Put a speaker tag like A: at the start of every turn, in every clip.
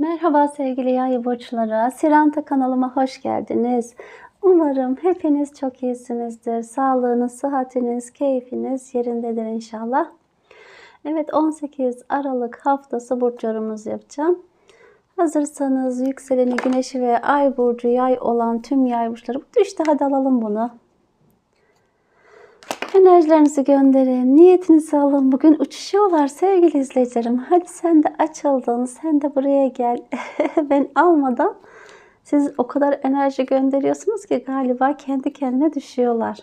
A: Merhaba sevgili yay burçları. Siranta kanalıma hoş geldiniz. Umarım hepiniz çok iyisinizdir. Sağlığınız, sıhhatiniz, keyfiniz yerindedir inşallah. Evet 18 Aralık haftası burç yorumumuzu yapacağım. Hazırsanız yükseleni, güneşi ve ay burcu yay olan tüm yay burçları. İşte hadi alalım bunu. Enerjilerinizi gönderin, niyetinizi alın. Bugün uçuşuyorlar sevgili izleyicilerim. Hadi sen de açıldın, sen de buraya gel. ben almadan siz o kadar enerji gönderiyorsunuz ki galiba kendi kendine düşüyorlar.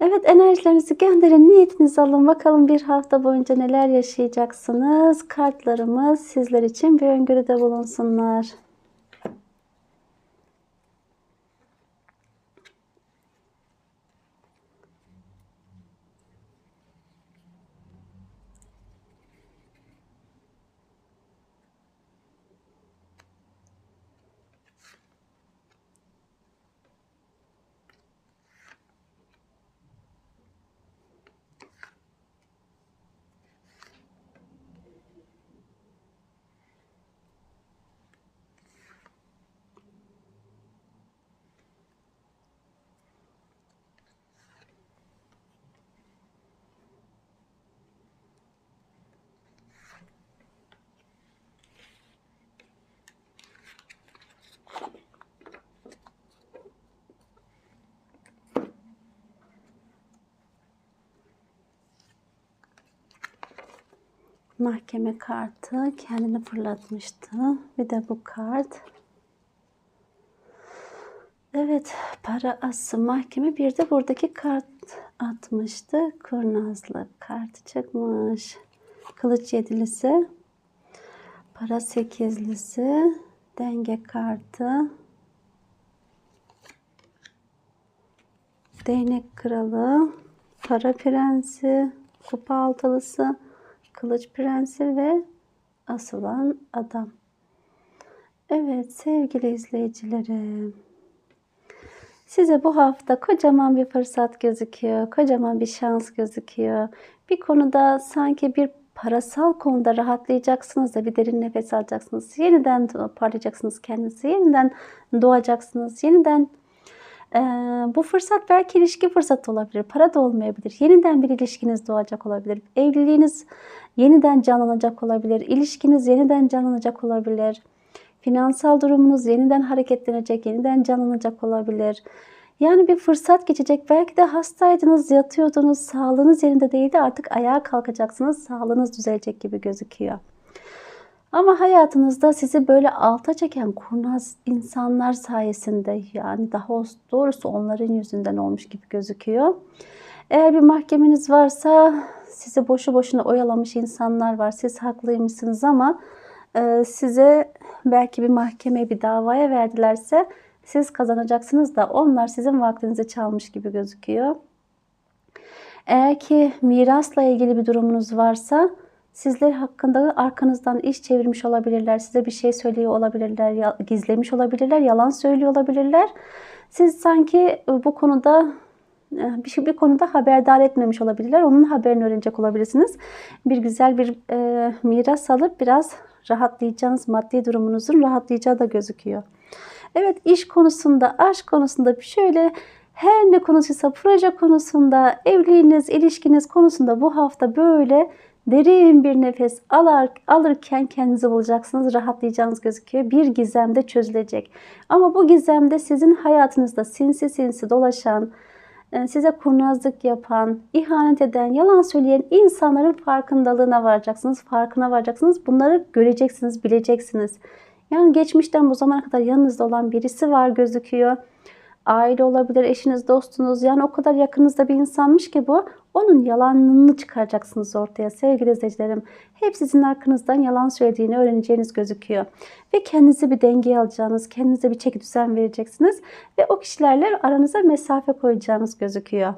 A: Evet enerjilerinizi gönderin, niyetinizi alın. Bakalım bir hafta boyunca neler yaşayacaksınız. Kartlarımız sizler için bir öngörüde bulunsunlar. Mahkeme kartı kendini fırlatmıştı. Bir de bu kart. Evet, para ası mahkeme bir de buradaki kart atmıştı. Kurnazlı kartı çıkmış. Kılıç yedilisi. Para sekizlisi. Denge kartı. Değnek kralı. Para prensi. Kupa altılısı Kılıç Prensi ve Asılan Adam. Evet sevgili izleyicilerim. Size bu hafta kocaman bir fırsat gözüküyor. Kocaman bir şans gözüküyor. Bir konuda sanki bir parasal konuda rahatlayacaksınız da bir derin nefes alacaksınız. Yeniden parlayacaksınız kendinizi. Yeniden doğacaksınız. Yeniden bu fırsat belki ilişki fırsatı olabilir. Para da olmayabilir. Yeniden bir ilişkiniz doğacak olabilir. Evliliğiniz yeniden canlanacak olabilir. İlişkiniz yeniden canlanacak olabilir. Finansal durumunuz yeniden hareketlenecek, yeniden canlanacak olabilir. Yani bir fırsat geçecek. Belki de hastaydınız, yatıyordunuz, sağlığınız yerinde değildi. Artık ayağa kalkacaksınız, sağlığınız düzelecek gibi gözüküyor. Ama hayatınızda sizi böyle alta çeken kurnaz insanlar sayesinde yani daha doğrusu onların yüzünden olmuş gibi gözüküyor. Eğer bir mahkemeniz varsa sizi boşu boşuna oyalamış insanlar var. Siz haklıymışsınız ama e, size belki bir mahkemeye bir davaya verdilerse siz kazanacaksınız da onlar sizin vaktinizi çalmış gibi gözüküyor. Eğer ki mirasla ilgili bir durumunuz varsa Sizler hakkında arkanızdan iş çevirmiş olabilirler. Size bir şey söylüyor olabilirler. Gizlemiş olabilirler. Yalan söylüyor olabilirler. Siz sanki e, bu konuda e, bir, şey, bir konuda haberdar etmemiş olabilirler. Onun haberini öğrenecek olabilirsiniz. Bir güzel bir e, miras alıp biraz rahatlayacağınız maddi durumunuzun rahatlayacağı da gözüküyor. Evet iş konusunda, aşk konusunda bir şöyle her ne konusuysa proje konusunda, evliliğiniz, ilişkiniz konusunda bu hafta böyle Derin bir nefes alır, alırken kendinizi bulacaksınız. Rahatlayacağınız gözüküyor. Bir gizem de çözülecek. Ama bu gizemde sizin hayatınızda sinsi sinsi dolaşan, e, size kurnazlık yapan, ihanet eden, yalan söyleyen insanların farkındalığına varacaksınız. Farkına varacaksınız. Bunları göreceksiniz, bileceksiniz. Yani geçmişten bu zamana kadar yanınızda olan birisi var gözüküyor aile olabilir, eşiniz, dostunuz. Yani o kadar yakınızda bir insanmış ki bu. Onun yalanını çıkaracaksınız ortaya sevgili izleyicilerim. Hep sizin arkanızdan yalan söylediğini öğreneceğiniz gözüküyor. Ve kendinizi bir dengeye alacağınız, kendinize bir çeki düzen vereceksiniz. Ve o kişilerle aranıza mesafe koyacağınız gözüküyor.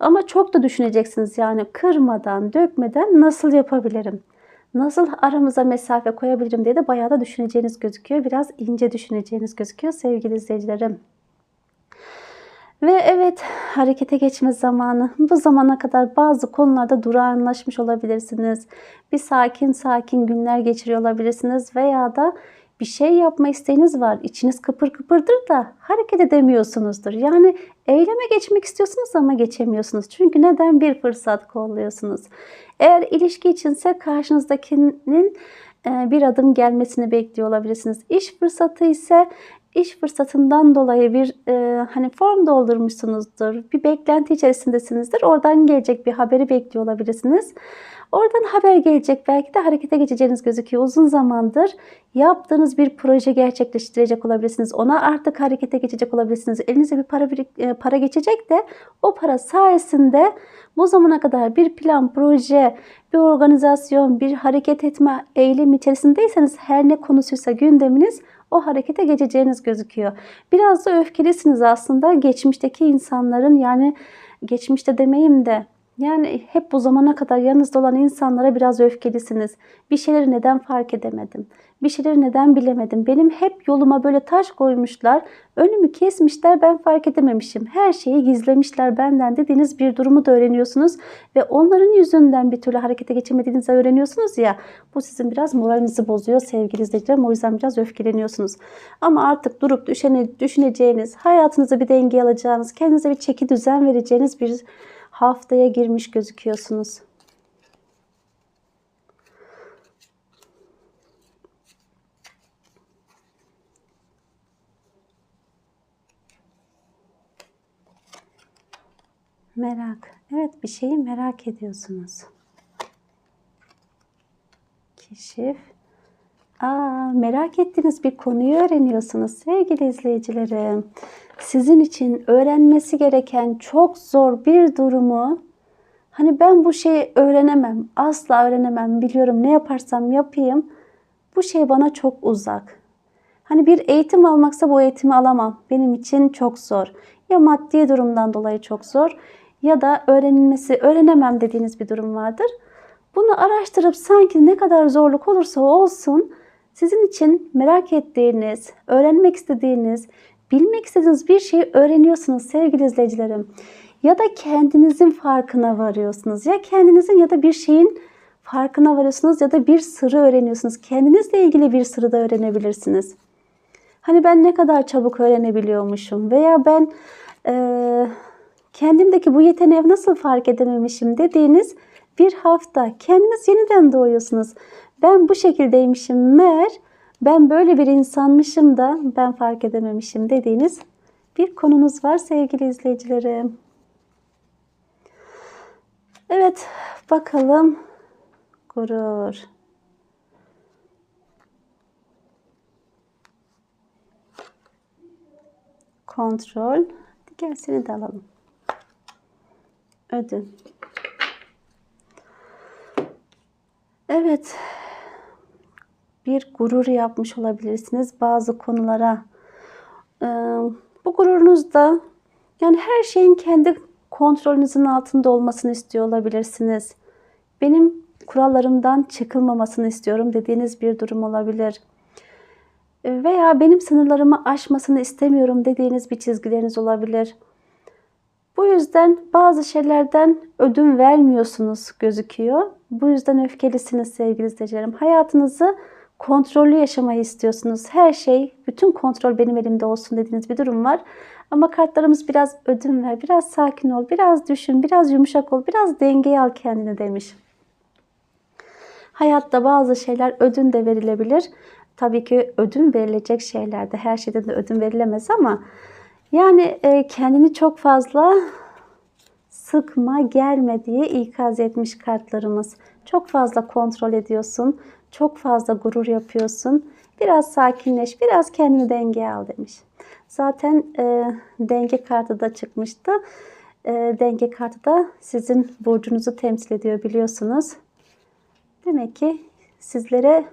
A: Ama çok da düşüneceksiniz yani kırmadan, dökmeden nasıl yapabilirim? Nasıl aramıza mesafe koyabilirim diye de bayağı da düşüneceğiniz gözüküyor. Biraz ince düşüneceğiniz gözüküyor sevgili izleyicilerim. Ve evet harekete geçme zamanı. Bu zamana kadar bazı konularda durağanlaşmış olabilirsiniz. Bir sakin sakin günler geçiriyor olabilirsiniz veya da bir şey yapma isteğiniz var. İçiniz kıpır kıpırdır da hareket edemiyorsunuzdur. Yani eyleme geçmek istiyorsunuz ama geçemiyorsunuz. Çünkü neden bir fırsat kolluyorsunuz? Eğer ilişki içinse karşınızdakinin bir adım gelmesini bekliyor olabilirsiniz. İş fırsatı ise iş fırsatından dolayı bir e, hani form doldurmuşsunuzdur. Bir beklenti içerisindesinizdir. Oradan gelecek bir haberi bekliyor olabilirsiniz. Oradan haber gelecek. Belki de harekete geçeceğiniz gözüküyor. Uzun zamandır yaptığınız bir proje gerçekleştirecek olabilirsiniz. Ona artık harekete geçecek olabilirsiniz. Elinize bir para e, para geçecek de o para sayesinde bu zamana kadar bir plan, proje, bir organizasyon, bir hareket etme eylem içerisindeyseniz her ne konusuysa gündeminiz o harekete geçeceğiniz gözüküyor. Biraz da öfkelisiniz aslında geçmişteki insanların yani geçmişte demeyeyim de yani hep bu zamana kadar yanınızda olan insanlara biraz öfkelisiniz. Bir şeyleri neden fark edemedim? Bir şeyleri neden bilemedim? Benim hep yoluma böyle taş koymuşlar. Önümü kesmişler ben fark edememişim. Her şeyi gizlemişler benden dediğiniz bir durumu da öğreniyorsunuz. Ve onların yüzünden bir türlü harekete geçemediğinizi öğreniyorsunuz ya. Bu sizin biraz moralinizi bozuyor sevgili izleyicilerim. O yüzden biraz öfkeleniyorsunuz. Ama artık durup düşüneceğiniz, hayatınızı bir dengeye alacağınız, kendinize bir çeki düzen vereceğiniz bir haftaya girmiş gözüküyorsunuz. Merak. Evet bir şeyi merak ediyorsunuz. Keşif. Aa, merak ettiğiniz bir konuyu öğreniyorsunuz sevgili izleyicilerim sizin için öğrenmesi gereken çok zor bir durumu hani ben bu şeyi öğrenemem, asla öğrenemem, biliyorum ne yaparsam yapayım bu şey bana çok uzak. Hani bir eğitim almaksa bu eğitimi alamam. Benim için çok zor. Ya maddi durumdan dolayı çok zor ya da öğrenilmesi, öğrenemem dediğiniz bir durum vardır. Bunu araştırıp sanki ne kadar zorluk olursa olsun sizin için merak ettiğiniz, öğrenmek istediğiniz, bilmek istediğiniz bir şeyi öğreniyorsunuz sevgili izleyicilerim. Ya da kendinizin farkına varıyorsunuz. Ya kendinizin ya da bir şeyin farkına varıyorsunuz ya da bir sırrı öğreniyorsunuz. Kendinizle ilgili bir sırrı da öğrenebilirsiniz. Hani ben ne kadar çabuk öğrenebiliyormuşum veya ben e, kendimdeki bu yeteneği nasıl fark edememişim dediğiniz bir hafta kendiniz yeniden doğuyorsunuz. Ben bu şekildeymişim meğer ben böyle bir insanmışım da ben fark edememişim dediğiniz bir konunuz var sevgili izleyicilerim. Evet bakalım gurur. Kontrol. Seni de alalım. Ödül. Evet bir gurur yapmış olabilirsiniz bazı konulara. Ee, bu gururunuz da yani her şeyin kendi kontrolünüzün altında olmasını istiyor olabilirsiniz. Benim kurallarımdan çıkılmamasını istiyorum dediğiniz bir durum olabilir. Veya benim sınırlarımı aşmasını istemiyorum dediğiniz bir çizgileriniz olabilir. Bu yüzden bazı şeylerden ödün vermiyorsunuz gözüküyor. Bu yüzden öfkelisiniz sevgili izleyicilerim. Hayatınızı kontrollü yaşamayı istiyorsunuz. Her şey, bütün kontrol benim elimde olsun dediğiniz bir durum var. Ama kartlarımız biraz ödün ver, biraz sakin ol, biraz düşün, biraz yumuşak ol, biraz dengeye al kendini demiş. Hayatta bazı şeyler ödün de verilebilir. Tabii ki ödün verilecek şeylerde her şeyden de ödün verilemez ama yani e, kendini çok fazla sıkma, gelme diye ikaz etmiş kartlarımız. Çok fazla kontrol ediyorsun. Çok fazla gurur yapıyorsun. Biraz sakinleş, biraz kendini dengeye al demiş. Zaten e, denge kartı da çıkmıştı. E, denge kartı da sizin burcunuzu temsil ediyor biliyorsunuz. Demek ki sizlere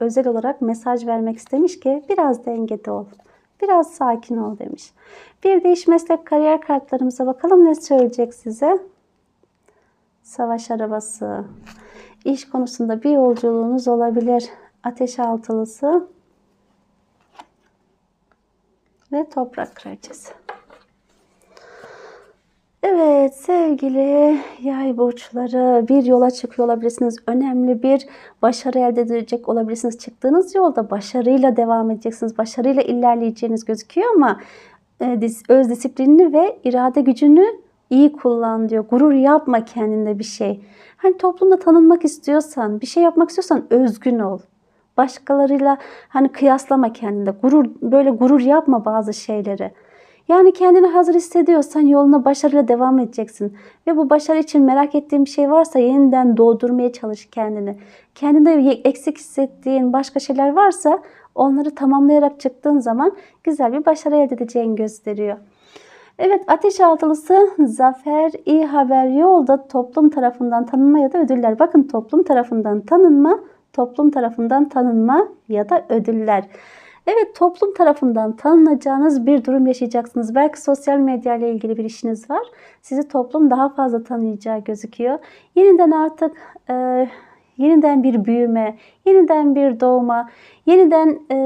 A: özel olarak mesaj vermek istemiş ki biraz dengede ol. Biraz sakin ol demiş. Bir de iş meslek kariyer kartlarımıza bakalım ne söyleyecek size. Savaş arabası. İş konusunda bir yolculuğunuz olabilir. Ateş altılısı ve toprak kraliçesi. Evet sevgili yay burçları bir yola çıkıyor olabilirsiniz. Önemli bir başarı elde edecek olabilirsiniz. Çıktığınız yolda başarıyla devam edeceksiniz. Başarıyla ilerleyeceğiniz gözüküyor ama e, öz disiplinini ve irade gücünü iyi kullan diyor. Gurur yapma kendinde bir şey. Hani toplumda tanınmak istiyorsan, bir şey yapmak istiyorsan özgün ol. Başkalarıyla hani kıyaslama kendinde. Gurur böyle gurur yapma bazı şeyleri. Yani kendini hazır hissediyorsan yoluna başarıyla devam edeceksin. Ve bu başarı için merak ettiğin bir şey varsa yeniden doğdurmaya çalış kendini. Kendinde eksik hissettiğin başka şeyler varsa onları tamamlayarak çıktığın zaman güzel bir başarı elde edeceğini gösteriyor. Evet ateş altılısı zafer, iyi haber, yolda toplum tarafından tanınma ya da ödüller. Bakın toplum tarafından tanınma, toplum tarafından tanınma ya da ödüller. Evet toplum tarafından tanınacağınız bir durum yaşayacaksınız. Belki sosyal medya ile ilgili bir işiniz var. Sizi toplum daha fazla tanıyacağı gözüküyor. Yeniden artık e, yeniden bir büyüme, yeniden bir doğma, yeniden e,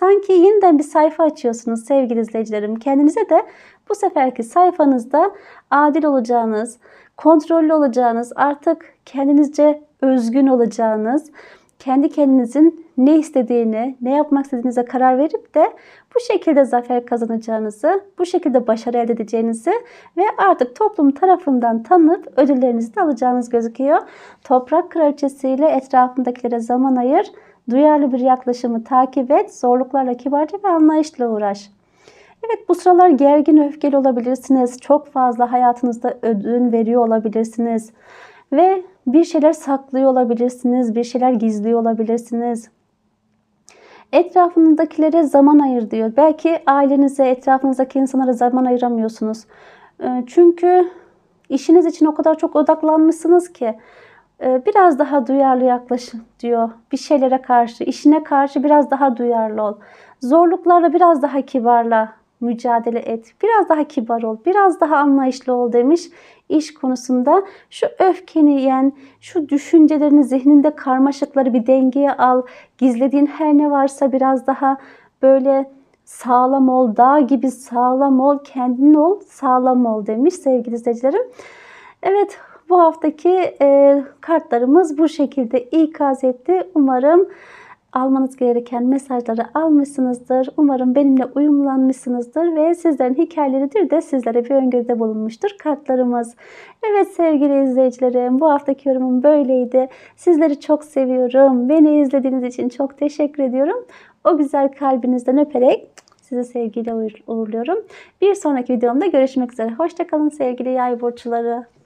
A: sanki yeniden bir sayfa açıyorsunuz sevgili izleyicilerim. Kendinize de bu seferki sayfanızda adil olacağınız, kontrollü olacağınız, artık kendinizce özgün olacağınız, kendi kendinizin ne istediğini, ne yapmak istediğinize karar verip de bu şekilde zafer kazanacağınızı, bu şekilde başarı elde edeceğinizi ve artık toplum tarafından tanınıp ödüllerinizi de alacağınız gözüküyor. Toprak kraliçesiyle etrafındakilere zaman ayır, duyarlı bir yaklaşımı takip et, zorluklarla kibarca ve anlayışla uğraş. Evet bu sıralar gergin, öfkeli olabilirsiniz. Çok fazla hayatınızda ödün veriyor olabilirsiniz. Ve bir şeyler saklıyor olabilirsiniz, bir şeyler gizliyor olabilirsiniz. Etrafındakilere zaman ayır diyor. Belki ailenize, etrafınızdaki insanlara zaman ayıramıyorsunuz. Ee, çünkü işiniz için o kadar çok odaklanmışsınız ki biraz daha duyarlı yaklaşın diyor. Bir şeylere karşı, işine karşı biraz daha duyarlı ol. Zorluklarla biraz daha kibarla mücadele et. Biraz daha kibar ol, biraz daha anlayışlı ol demiş iş konusunda. Şu öfkeni yen, şu düşüncelerini zihninde karmaşıkları bir dengeye al. Gizlediğin her ne varsa biraz daha böyle sağlam ol, dağ gibi sağlam ol, kendin ol, sağlam ol demiş sevgili izleyicilerim. Evet bu haftaki e, kartlarımız bu şekilde ikaz etti. Umarım almanız gereken mesajları almışsınızdır. Umarım benimle uyumlanmışsınızdır ve sizlerin hikayeleridir de sizlere bir öngörüde bulunmuştur kartlarımız. Evet sevgili izleyicilerim bu haftaki yorumum böyleydi. Sizleri çok seviyorum. Beni izlediğiniz için çok teşekkür ediyorum. O güzel kalbinizden öperek sizi sevgiyle uğurluyorum. Bir sonraki videomda görüşmek üzere. Hoşçakalın sevgili yay burçları.